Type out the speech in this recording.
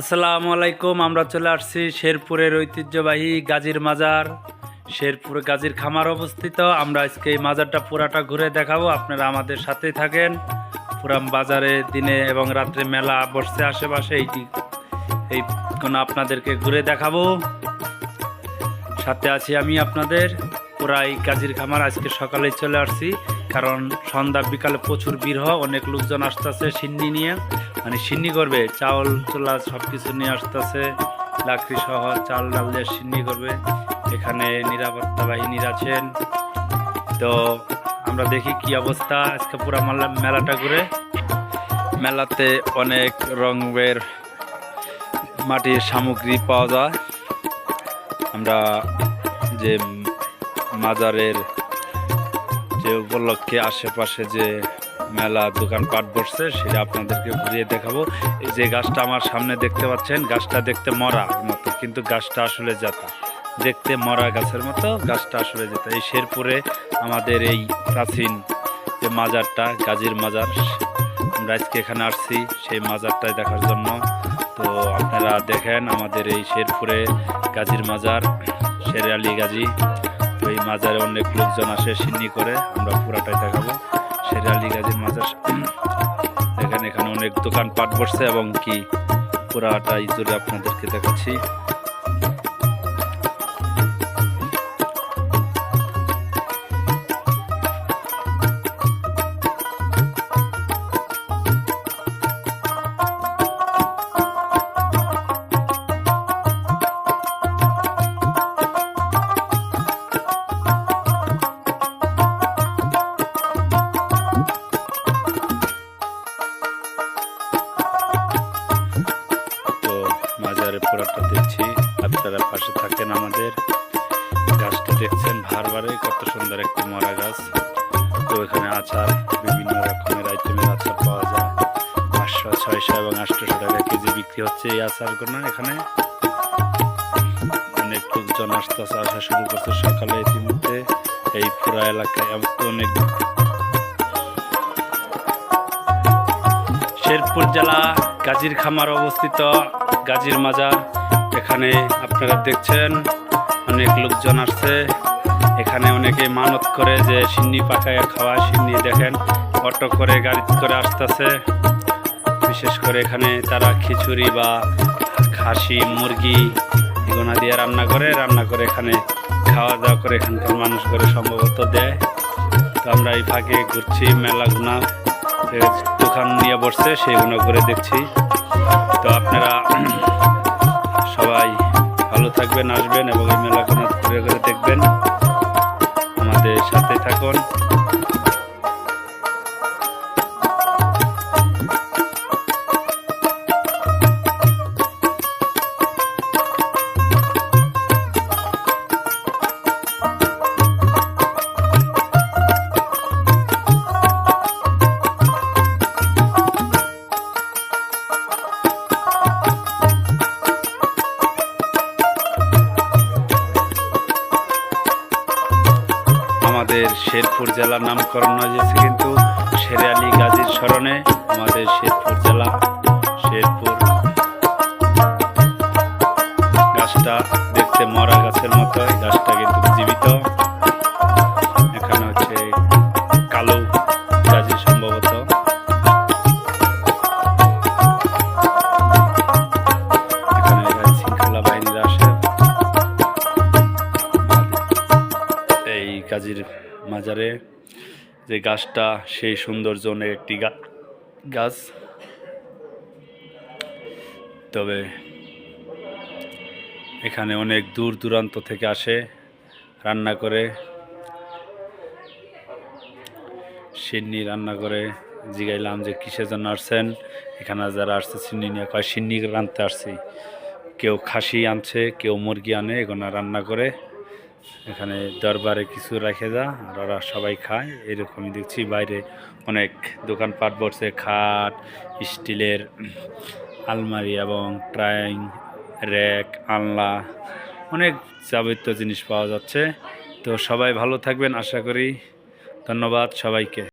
আসসালামু আলাইকুম, আমরা চলে আসছি শেরপুরের ঐতিহ্যবাহী গাজীর মাজার। শেরপুর গাজীর খামার অবস্থিত। আমরা আজকে এই মাজারটা পুরাটা ঘুরে দেখাবো। আপনারা আমাদের সাথেই থাকেন। পুরাম বাজারে দিনে এবং রাত্রে মেলা বসছে আশেপাশে। এইটি, এই কোনো আপনাদেরকে ঘুরে দেখাবো। সাথে আছি আমি আপনাদের। পুরা এই গাজীর খামার আজকে সকালে চলে আসছি। কারণ সন্ধ্যা, বিকালে প্রচুর ভিড় হয়। অনেক লোকজন আসতেছে সিন্নি নিয়ে। মানে সিন্নি করবে, চাউল, চোলা সব কিছু নিয়ে আসতেছে, লাকড়ি সহ চাল ডাল দিয়ে সিন্নি করবে। এখানে নিরাপত্তা বাহিনীর আছেন। তো আমরা দেখি কি অবস্থা আজকে পুরা মেলা মেলাটা ঘুরে। মেলাতে অনেক রঙের মাটির সামগ্রী পাওয়া যায়। আমরা যে মাজারের যে উপলক্ষে আশেপাশে যে মেলা দোকানপাট বসছে সেটা আপনাদেরকে ঘুরিয়ে দেখাবো। এই যে গাছটা আমার সামনে দেখতে পাচ্ছেন, গাছটা দেখতে মরা মতো, কিন্তু গাছটা আসলে জাতা। দেখতে মরা গাছের মতো, গাছটা আসলে যেতা এই শেরপুরে আমাদের এই প্রাচীন যে মাজারটা, গাজীর মাজার, আমরা আজকে এখানে আসছি সেই মাজারটাই দেখার জন্য। তো আপনারা দেখেন আমাদের এই শেরপুরে গাজীর মাজার, শের আলী গাজী। এই মাজারে অনেক লোকজন আসে সিন্নি করে, আমরা পুরাটাই দেখাবো। সেটা আলী গাজীর মাজার এখানে এখানে অনেক দোকানপাট বসছে এবং কি পুরাটাই জুড়ে আপনাদেরকে দেখাচ্ছি। পুরাটা দেখছি। আপনারা পাশে থাকেন আমাদের। গাছটা দেখছেন ভারবারে, কত সুন্দর একটি মরা গাছ। তো এখানে আচার, বিভিন্ন রকমের আইটেমের আচার পাওয়া যায়। পাঁচশো, ছয়শো এবং আটশোশো টাকা কেজি বিক্রি হচ্ছে এই আচারগুলো এখানে? অনেক লোকজন আসতেছে, আসা শুরু করছে সকালে ইতিমধ্যে। এই পুরা এলাকায় অনেক শেরপুর জেলা গাজীর খামার অবস্থিত গাজীর মাজার। এখানে আপনারা দেখছেন অনেক লোকজন আসছে। এখানে অনেকে মানত করে যে সিন্নি পাকায় খাওয়া সিন্নি দেখেন অটো করে গাড়ি করে আসতেছে। বিশেষ করে এখানে তারা খিচুড়ি বা খাসি মুরগি এগুলো দিয়ে রান্না করে। রান্না করে এখানে খাওয়া দাওয়া করে এখানকার মানুষ করে সম্ভবত দেয়। তো আমরা এই ফাঁকে ঘুরছি মেলাগুনা এ, দোকান নিয়ে বসছে, সেগুলো করে দেখছি। তো আপনারা সবাই ভালো থাকবেন, আসবেন এবং এই মেলাগুলো আমাদের শেরপুর জেলার নামকরণ হয়েছে কিন্তু শের আলী গাজীর স্মরণে আমাদের শেরপুর জেলা, শেরপুর গাছটা দেখতে মরা গাছের মতো মাজারে যে গাছটা, সেই সৌন্দর্য অনেক একটি গাছ। তবে এখানে অনেক দূর দূরান্ত থেকে আসে, রান্না করে। সিন্নি রান্না করে। জিগাইলাম যে কিসের জন্য আসছেন? এখানে যারা আসছে, সিন্নি নিয়ে কয়, সিন্নি রানতে আসছি। কেউ খাসি আনছে, কেউ মুরগি আনে, এগুলো রান্না করে। এখানে দরবারে কিছু রেখে যা, আর ওরা সবাই খায়। এরকমই দেখছি বাইরে অনেক দোকানপাট বসে, খাট, স্টিলের আলমারি এবং ট্রাইং, র্যাক, আলনা, অনেক যাবতীয় জিনিস পাওয়া যাচ্ছে। তো সবাই ভালো থাকবেন, আশা করি। ধন্যবাদ সবাইকে।